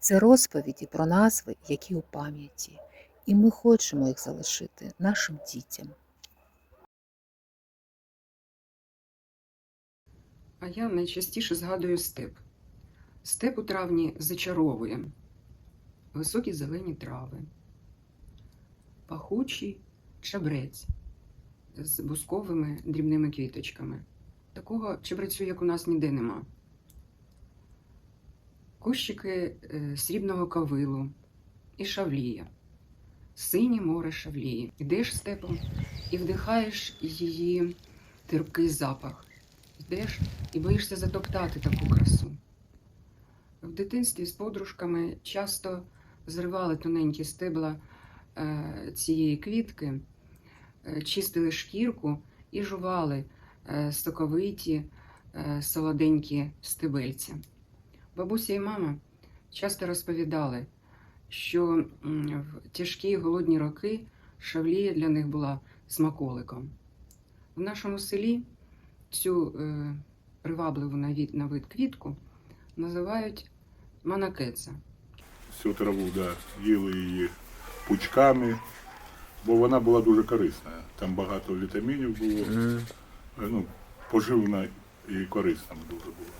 Це розповіді про назви, які у пам'яті, і ми хочемо їх залишити нашим дітям. А я найчастіше згадую степ. Степ у травні зачаровує високі зелені трави, пахучий чабрець з бусковими дрібними квіточками. Такого чебрецю, як у нас, ніде нема. Кущики е, срібного кавилу і шавлія, синє море шавлії. Йдеш степом і вдихаєш її терпкий запах. Йдеш і боїшся затоптати таку красу. В дитинстві з подружками часто зривали тоненькі стебла е, цієї квітки, е, чистили шкірку і жували е, соковиті, е, солоденькі стебельця. Бабуся і мама часто розповідали, що в тяжкі голодні роки шавлія для них була смаколиком. В нашому селі цю е, привабливу на вид, на вид квітку називають манакеца. всю траву, да, їли її пучками, бо вона була дуже корисна. Там багато вітамінів було, е, ну, поживна і корисна дуже була.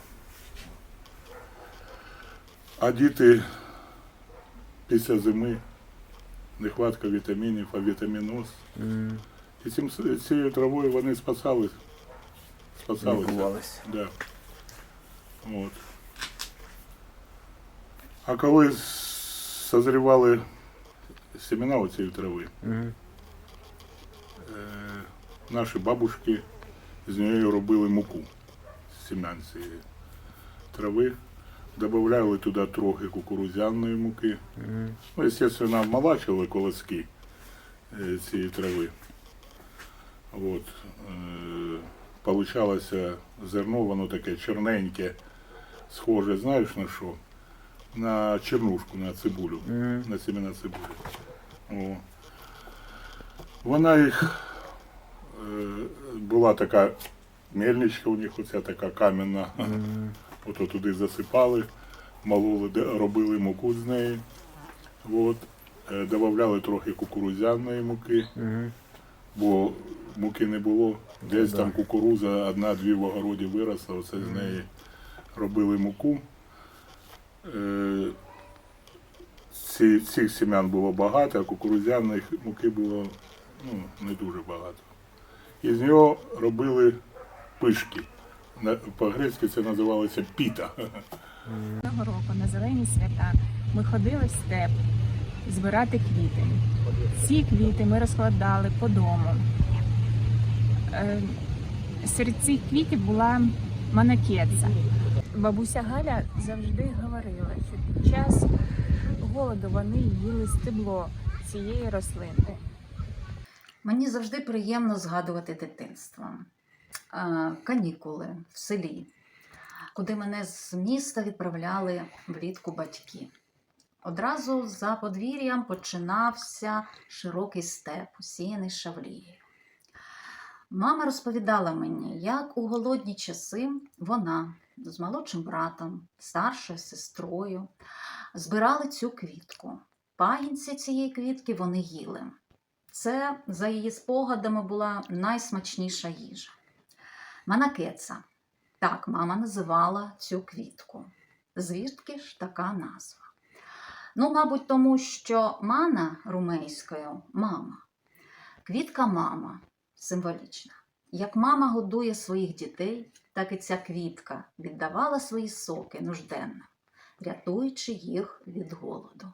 А діти після зими, нехватка вітамінів, а вітаміноз. І цим, цією травою вони спасали, спасалися. Да. От. А коли созрівали семена у цієї трави, е, наші бабушки з нею робили муку з семян цієї трави, додавали туди трохи кукурудзяної муки. Мгм. Ну, естественно, обмалачивали колоски е, цієї трави. От. Получалося зерно, воно таке чорненьке, схоже, знаєш на що? На чернушку, на цибулю, Мгм. на семена цибулі. О. Вона їх е, була така мельничка у них, оця така кам'яна. Мгм. Ото туди засипали, мололи, робили муку з неї. От. Е, Добавляли трохи кукурудзяної муки, Мгм. бо муки не було. Десь там кукуруза одна-дві в огороді виросла, оце з неї робили муку. Е, Ці, цих семян було багато, а кукурудзяної муки було ну, не дуже багато. І з нього робили пишки. По-грецьки це називалося піта. Цього року на зелені свята ми ходили в степ збирати квіти. Ці квіти ми розкладали по дому. Е, Серед цих квітів була манакетса. Бабуся Галя завжди говорила, що під час голоду вони їли стебло цієї рослини. Мені завжди приємно згадувати дитинство, Е, канікули в селі, куди мене з міста відправляли влітку батьки. Одразу за подвір'ям починався широкий степ, усіяний шавлією. Мама розповідала мені, як у голодні часи вона з молодшим братом, старшою сестрою збирали цю квітку. Пагінці цієї квітки вони їли. Це, за її спогадами, була найсмачніша їжа. Манакеца. Так мама називала цю квітку. Звідки ж така назва? Ну, мабуть, тому що мана румейською мама. Квітка мама символічна. Як мама годує своїх дітей, так і ця квітка віддавала свої соки нужденно, рятуючи їх від голоду.